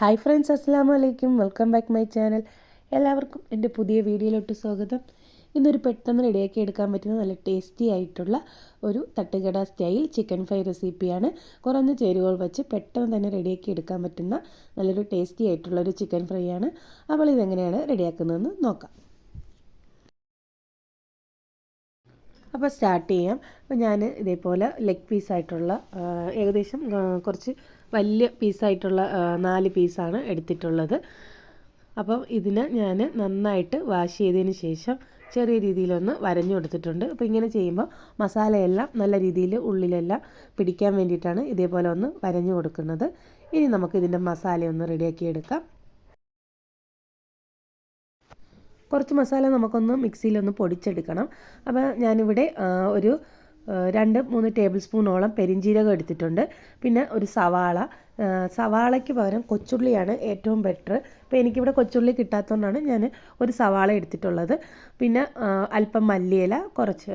Hi friends അസ്സാം വലൈക്കും welcome back my channel. എല്ലാവർക്കും എന്റെ പുതിയ വീഡിയോയിലോട്ട് സ്വാഗതം. ഇന്നൊരു പെട്ടെന്ന് റെഡിയാക്കി എടുക്കാൻ പറ്റുന്ന നല്ല ടേസ്റ്റി ആയിട്ടുള്ള ഒരു തട്ടുകട സ്റ്റൈൽ ചിക്കൻ ഫ്രൈ റെസിപ്പിയാണ്. കുറഞ്ഞ ചേരുവകൾ വെച്ച് പെട്ടെന്ന് തന്നെ റെഡിയാക്കി എടുക്കാൻ പറ്റുന്ന നല്ലൊരു ടേസ്റ്റി ആയിട്ടുള്ള ഒരു ചിക്കൻ ഫ്രൈ ആണ്. അപ്പോൾ ഇതെങ്ങനെയാണ് റെഡിയാക്കുന്നതെന്ന് നോക്കാം. അപ്പോൾ സ്റ്റാർട്ട് ചെയ്യാം. അപ്പോൾ ഞാൻ ഇതേപോലെ ലെഗ് പീസായിട്ടുള്ള ഏകദേശം കുറച്ച് വലിയ പീസായിട്ടുള്ള നാല് പീസാണ് എടുത്തിട്ടുള്ളത്. അപ്പം ഇതിനെ ഞാൻ നന്നായിട്ട് വാഷ് ചെയ്തതിന് ശേഷം ചെറിയ രീതിയിലൊന്ന് വരഞ്ഞു കൊടുത്തിട്ടുണ്ട്. അപ്പോൾ ഇങ്ങനെ ചെയ്യുമ്പോൾ മസാലയെല്ലാം നല്ല രീതിയിൽ ഉള്ളിലെല്ലാം പിടിക്കാൻ വേണ്ടിയിട്ടാണ് ഇതേപോലെ ഒന്ന് വരഞ്ഞു കൊടുക്കുന്നത്. ഇനി നമുക്ക് ഇതിന്റെ മസാല ഒന്ന് റെഡിയാക്കി എടുക്കാം. കുറച്ച് മസാല നമുക്കൊന്ന് മിക്സിയിലൊന്ന് പൊടിച്ചെടുക്കണം. അപ്പോൾ ഞാനിവിടെ ഒരു രണ്ട് മൂന്ന് ടേബിൾ സ്പൂണോളം പെരിഞ്ചീരകം എടുത്തിട്ടുണ്ട്. പിന്നെ ഒരു സവാള. സവാളയ്ക്ക് പകരം കൊച്ചുള്ളിയാണ് ഏറ്റവും ബെറ്റർ അപ്പോൾ എനിക്കിവിടെ കൊച്ചുള്ളി കിട്ടാത്തതുകൊണ്ടാണ് ഞാൻ ഒരു സവാള എടുത്തിട്ടുള്ളത്. പിന്നെ അല്പം മല്ലിയില കുറച്ച്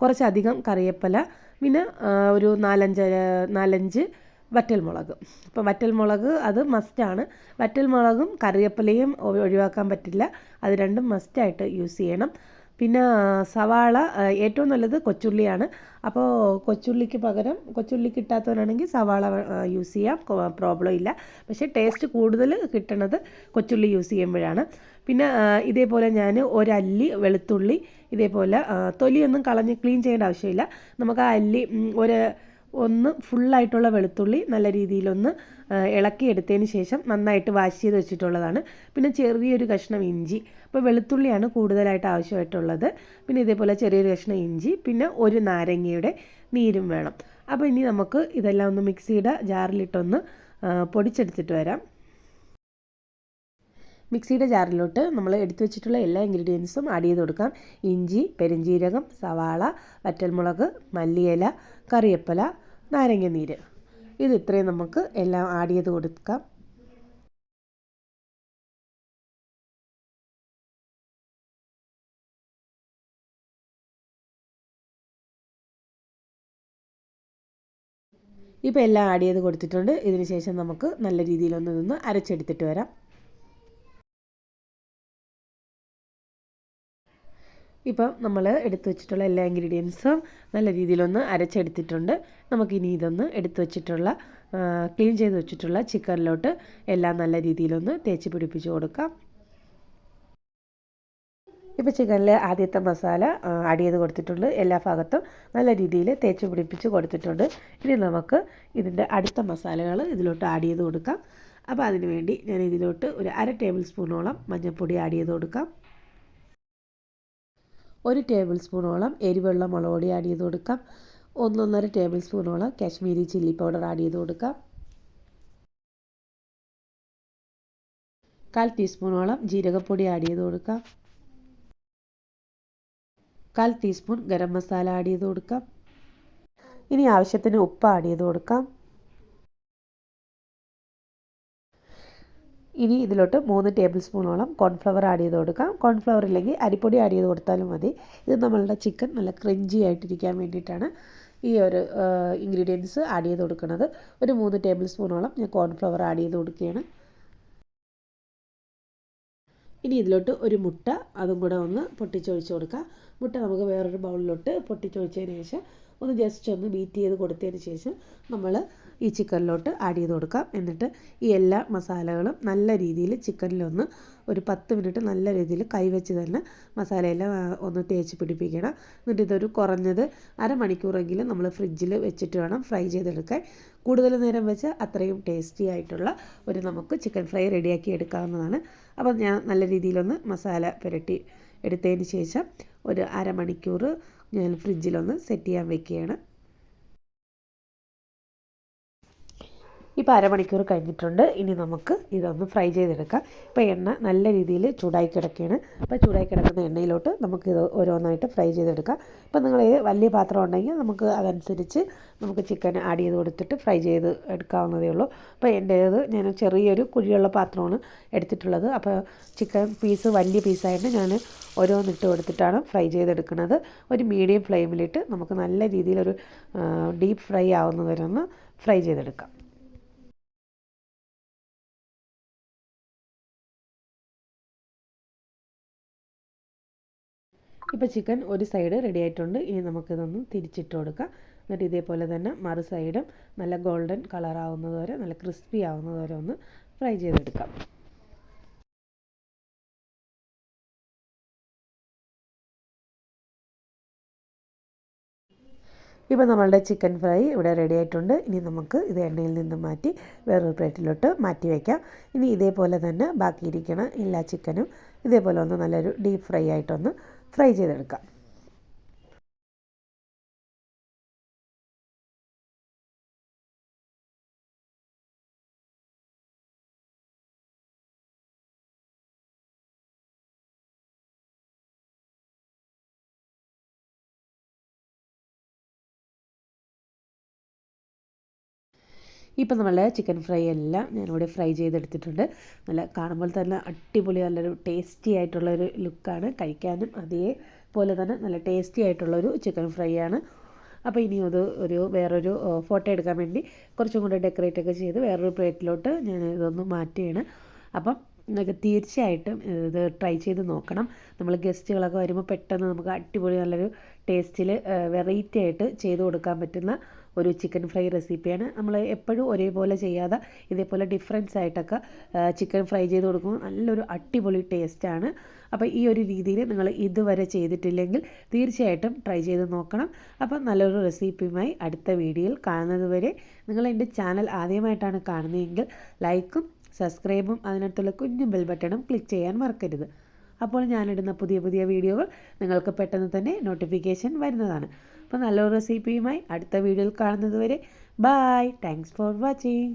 കുറച്ചധികം കറിയപ്പല പിന്നെ ഒരു നാലഞ്ച് നാലഞ്ച് വറ്റൽമുളക്. അപ്പോൾ വറ്റൽമുളക് അത് മസ്റ്റാണ്. വറ്റൽമുളകും കറിവേപ്പിലയും ഒഴിവാക്കാൻ പറ്റില്ല. അത് രണ്ടും മസ്റ്റായിട്ട് യൂസ് ചെയ്യണം. പിന്നെ സവാള ഏറ്റവും നല്ലത് കൊച്ചുള്ളിയാണ്. അപ്പോൾ കൊച്ചുള്ളിക്ക് പകരം കൊച്ചുള്ളി കിട്ടാത്തവരാണെങ്കിൽ സവാള യൂസ് ചെയ്യാം. പ്രോബ്ലം ഇല്ല. പക്ഷേ ടേസ്റ്റ് കൂടുതൽ കിട്ടണത് കൊച്ചുള്ളി യൂസ് ചെയ്യുമ്പോഴാണ്. പിന്നെ ഇതേപോലെ ഞാൻ ഒരല്ലി വെളുത്തുള്ളി ഇതേപോലെ തൊലിയൊന്നും കളഞ്ഞ് ക്ലീൻ ചെയ്യേണ്ട ആവശ്യമില്ല. നമുക്ക് ആ അല്ലി ഒരു ഒന്ന് ഫുള്ളായിട്ടുള്ള വെളുത്തുള്ളി നല്ല രീതിയിലൊന്ന് ഇളക്കിയെടുത്തതിന് ശേഷം നന്നായിട്ട് വാഷ് ചെയ്ത് വെച്ചിട്ടുള്ളതാണ്. പിന്നെ ചെറിയൊരു കഷ്ണം ഇഞ്ചി. അപ്പോൾ വെളുത്തുള്ളിയാണ് കൂടുതലായിട്ട് ആവശ്യമായിട്ടുള്ളത്. പിന്നെ ഇതേപോലെ ചെറിയൊരു കഷ്ണം ഇഞ്ചി. പിന്നെ ഒരു നാരങ്ങയുടെ നീരും വേണം. അപ്പോൾ ഇനി നമുക്ക് ഇതെല്ലാം ഒന്ന് മിക്സിയുടെ ജാറിലിട്ടൊന്ന് പൊടിച്ചെടുത്തിട്ട് വരാം. മിക്സിയുടെ ജാറിലോട്ട് നമ്മൾ എടുത്തു വെച്ചിട്ടുള്ള എല്ലാ ഇൻഗ്രീഡിയൻസും ആഡ് ചെയ്ത് കൊടുക്കാം. ഇഞ്ചി പെരിഞ്ജീരകം സവാള വറ്റൽമുളക് മല്ലിയില കറിവേപ്പില നാരങ്ങ നീര്. ഇത് ഇത്രയും നമുക്ക് എല്ലാം ആഡ് ചെയ്ത് കൊടുക്കാം. ഇപ്പോൾ എല്ലാം ആഡ് ചെയ്ത് കൊടുത്തിട്ടുണ്ട്. ഇതിന് ശേഷം നമുക്ക് നല്ല രീതിയിലൊന്ന് നിന്ന് അരച്ചെടുത്തിട്ട് വരാം. ഇപ്പം നമ്മൾ എടുത്തു വെച്ചിട്ടുള്ള എല്ലാ ഇൻഗ്രീഡിയൻസും നല്ല രീതിയിലൊന്ന് അരച്ചെടുത്തിട്ടുണ്ട്. നമുക്കിനി ഇതൊന്ന് എടുത്തു വെച്ചിട്ടുള്ള ക്ലീൻ ചെയ്ത് വെച്ചിട്ടുള്ള ചിക്കനിലോട്ട് എല്ലാം നല്ല രീതിയിലൊന്ന് തേച്ച് പിടിപ്പിച്ച് കൊടുക്കാം. ഇപ്പോൾ ചിക്കനിൽ ആദ്യത്തെ മസാല ആഡ് ചെയ്ത് കൊടുത്തിട്ടുണ്ട്. എല്ലാ ഭാഗത്തും നല്ല രീതിയിൽ തേച്ച് പിടിപ്പിച്ച് കൊടുത്തിട്ടുണ്ട്. ഇനി നമുക്ക് ഇതിന്റെ അടുത്ത മസാലകൾ ഇതിലോട്ട് ആഡ് ചെയ്ത് കൊടുക്കാം. അപ്പോൾ അതിനുവേണ്ടി ഞാൻ ഇതിലോട്ട് ഒരു അര ടേബിൾ സ്പൂണോളം മഞ്ഞൾപ്പൊടി ആഡ് ചെയ്ത് കൊടുക്കാം. ഒരു ടേബിൾ സ്പൂണോളം എരിവെള്ള മുളക് പൊടി ആഡ് ചെയ്ത് കൊടുക്കാം. ഒന്നൊന്നര ടേബിൾ സ്പൂണോളം കാശ്മീരി ചില്ലി പൗഡർ ആഡ് ചെയ്ത് കൊടുക്കാം. കാൽ ടീസ്പൂണോളം ജീരകപ്പൊടി ആഡ് ചെയ്ത് കൊടുക്കാം. കാൽ ടീസ്പൂൺ ഗരം മസാല ആഡ് ചെയ്ത് കൊടുക്കാം. ഇനി ആവശ്യത്തിന് ഉപ്പ് ആഡ് ചെയ്ത് കൊടുക്കാം. ഇനി ഇതിലോട്ട് മൂന്ന് ടേബിൾ സ്പൂണോളം കോൺഫ്ലവർ ആഡ് ചെയ്ത് കൊടുക്കാം. കോൺഫ്ലവർ ഇല്ലെങ്കിൽ അരിപ്പൊടി ആഡ് ചെയ്ത് കൊടുത്താലും മതി. ഇത് നമ്മളുടെ ചിക്കൻ നല്ല ക്രഞ്ചി ആയിട്ടിരിക്കാൻ വേണ്ടിയിട്ടാണ് ഈ ഒരു ഇൻഗ്രീഡിയൻസ് ആഡ് ചെയ്ത് കൊടുക്കുന്നത്. ഒരു മൂന്ന് ടേബിൾ സ്പൂണോളം ഞാൻ കോൺഫ്ലവർ ആഡ് ചെയ്ത് കൊടുക്കുകയാണ്. ഇനി ഇതിലോട്ട് ഒരു മുട്ട അതും കൂടെ ഒന്ന് പൊട്ടിച്ചൊഴിച്ച് കൊടുക്കാം. മുട്ട നമുക്ക് വേറൊരു ബൗളിലോട്ട് പൊട്ടിച്ചൊഴിച്ചതിന് ശേഷം ഒന്ന് ജസ്റ്റ് ഒന്ന് ബീറ്റ് ചെയ്ത് കൊടുത്തതിന് ശേഷം നമ്മൾ ഈ ചിക്കനിലോട്ട് ആഡ് ചെയ്ത് കൊടുക്കാം. എന്നിട്ട് ഈ എല്ലാ മസാലകളും നല്ല രീതിയിൽ ചിക്കനിലൊന്ന് ഒരു പത്ത് മിനിറ്റ് നല്ല രീതിയിൽ കൈവച്ച് തന്നെ മസാലയെല്ലാം ഒന്ന് തേച്ച് പിടിപ്പിക്കണം. എന്നിട്ട് ഇതൊരു കുറഞ്ഞത് അരമണിക്കൂറെങ്കിലും നമ്മൾ ഫ്രിഡ്ജിൽ വെച്ചിട്ട് വേണം ഫ്രൈ ചെയ്തെടുക്കാൻ. കൂടുതൽ നേരം വെച്ച് അത്രയും ടേസ്റ്റി ആയിട്ടുള്ള ഒരു നമുക്ക് ചിക്കൻ ഫ്രൈ റെഡിയാക്കി എടുക്കാവുന്നതാണ്. അപ്പോൾ ഞാൻ നല്ല രീതിയിലൊന്ന് മസാല പുരട്ടി എടുത്തതിന് ശേഷം ഒരു അരമണിക്കൂർ ഞാൻ ഫ്രിഡ്ജിലൊന്ന് സെറ്റ് ചെയ്യാൻ വെക്കുകയാണ്. ഇപ്പോൾ അരമണിക്കൂർ കഴിഞ്ഞിട്ടുണ്ട്. ഇനി നമുക്ക് ഇതൊന്ന് ഫ്രൈ ചെയ്തെടുക്കാം. ഇപ്പോൾ എണ്ണ നല്ല രീതിയിൽ ചൂടായി കിടക്കുകയാണ്. അപ്പോൾ ചൂടായി കിടക്കുന്ന എണ്ണയിലോട്ട് നമുക്ക് ഇത് ഓരോന്നായിട്ട് ഫ്രൈ ചെയ്തെടുക്കാം. ഇപ്പോൾ നിങ്ങൾ വലിയ പാത്രം ഉണ്ടെങ്കിൽ നമുക്ക് അതനുസരിച്ച് നമുക്ക് ചിക്കൻ ആഡ് ചെയ്ത് കൊടുത്തിട്ട് ഫ്രൈ ചെയ്ത് എടുക്കാവുന്നതേ ഉള്ളൂ. അപ്പോൾ എന്റേത് ഞാൻ ചെറിയൊരു കുഴിയുള്ള പാത്രമാണ് എടുത്തിട്ടുള്ളത്. അപ്പോൾ ചിക്കൻ പീസ് വലിയ പീസായിട്ട് ഞാൻ ഓരോന്നിട്ട് കൊടുത്തിട്ടാണ് ഫ്രൈ ചെയ്തെടുക്കുന്നത്. ഒരു മീഡിയം ഫ്ലെയിമിലിട്ട് നമുക്ക് നല്ല രീതിയിലൊരു ഡീപ്പ് ഫ്രൈ ആവുന്നവരൊന്ന് ഫ്രൈ ചെയ്തെടുക്കാം. ഇപ്പോൾ ചിക്കൻ ഒരു സൈഡ് റെഡി ആയിട്ടുണ്ട്. ഇനി നമുക്കിതൊന്ന് തിരിച്ചിട്ട് കൊടുക്കാം. എന്നിട്ട് ഇതേപോലെ തന്നെ മറു സൈഡും നല്ല ഗോൾഡൻ കളർ ആവുന്നത് വരെ നല്ല ക്രിസ്പി ആവുന്നത് വരെ ഒന്ന് ഫ്രൈ ചെയ്തെടുക്കാം. ഇപ്പോൾ നമ്മളുടെ ചിക്കൻ ഫ്രൈ ഇവിടെ റെഡി ആയിട്ടുണ്ട്. ഇനി നമുക്ക് ഇത് എണ്ണയിൽ നിന്ന് മാറ്റി വേറൊരു പ്ലേറ്റിലോട്ട് മാറ്റി വയ്ക്കാം ഇനി ഇതേപോലെ തന്നെ ബാക്കിയിരിക്കണ എല്ലാ ചിക്കനും ഇതേപോലെ ഒന്ന് നല്ലൊരു ഡീപ്പ് ഫ്രൈ ആയിട്ടൊന്ന് ഫ്രൈ ചെയ്തെടുക്കാം. ഇപ്പം നമ്മളുടെ ചിക്കൻ ഫ്രൈ എല്ലാം ഞാനിവിടെ ഫ്രൈ ചെയ്തെടുത്തിട്ടുണ്ട്. നല്ല കാണുമ്പോൾ തന്നെ അടിപൊളി നല്ലൊരു ടേസ്റ്റി ആയിട്ടുള്ളൊരു ലുക്കാണ് കഴിക്കാനും അതേപോലെ തന്നെ നല്ല ടേസ്റ്റി ആയിട്ടുള്ളൊരു ചിക്കൻ ഫ്രൈ ആണ്. അപ്പോൾ ഇനി അത് ഒരു വേറൊരു ഫോട്ടോ എടുക്കാൻ വേണ്ടി കുറച്ചും കൂടെ ഡെക്കറേറ്റ് ഒക്കെ ചെയ്ത് വേറൊരു പ്ലേറ്റിലോട്ട് ഞാൻ ഇതൊന്ന് മാറ്റിയാണ് അപ്പം നിങ്ങൾക്ക് തീർച്ചയായിട്ടും ഇത് ട്രൈ ചെയ്ത് നോക്കണം. നമ്മൾ ഗസ്റ്റുകളൊക്കെ വരുമ്പോൾ പെട്ടെന്ന് നമുക്ക് അടിപൊളി നല്ലൊരു ടേസ്റ്റിൽ വെറൈറ്റി ആയിട്ട് ചെയ്ത് കൊടുക്കാൻ പറ്റുന്ന ഒരു ചിക്കൻ ഫ്രൈ റെസിപ്പിയാണ് നമ്മൾ എപ്പോഴും ഒരേപോലെ ചെയ്യാതെ ഇതേപോലെ ഡിഫറൻസ് ആയിട്ടൊക്കെ ചിക്കൻ ഫ്രൈ ചെയ്ത് കൊടുക്കുമ്പോൾ നല്ലൊരു അടിപൊളി ടേസ്റ്റാണ് അപ്പോൾ ഈ ഒരു രീതിയിൽ നിങ്ങൾ ഇതുവരെ ചെയ്തിട്ടില്ലെങ്കിൽ തീർച്ചയായിട്ടും ട്രൈ ചെയ്ത് നോക്കണം. അപ്പോൾ നല്ലൊരു റെസിപ്പിയുമായി അടുത്ത വീഡിയോയിൽ കാണുന്നതുവരെ നിങ്ങൾ എന്റെ ചാനൽ ആദ്യമായിട്ടാണ് കാണുന്നതെങ്കിൽ ലൈക്കും സബ്സ്ക്രൈബും അതിനടുത്തുള്ള കുഞ്ഞു ബെൽ ബട്ടണും ക്ലിക്ക് ചെയ്യാൻ മറക്കരുത്. അപ്പോൾ ഞാനിടുന്ന പുതിയ പുതിയ വീഡിയോകൾ നിങ്ങൾക്ക് പെട്ടെന്ന് തന്നെ നോട്ടിഫിക്കേഷൻ വരുന്നതാണ്. അപ്പോൾ നല്ലൊരു റെസിപ്പിയുമായി അടുത്ത വീഡിയോയിൽ കാണുന്നത് വരെ. Bye thanks for watching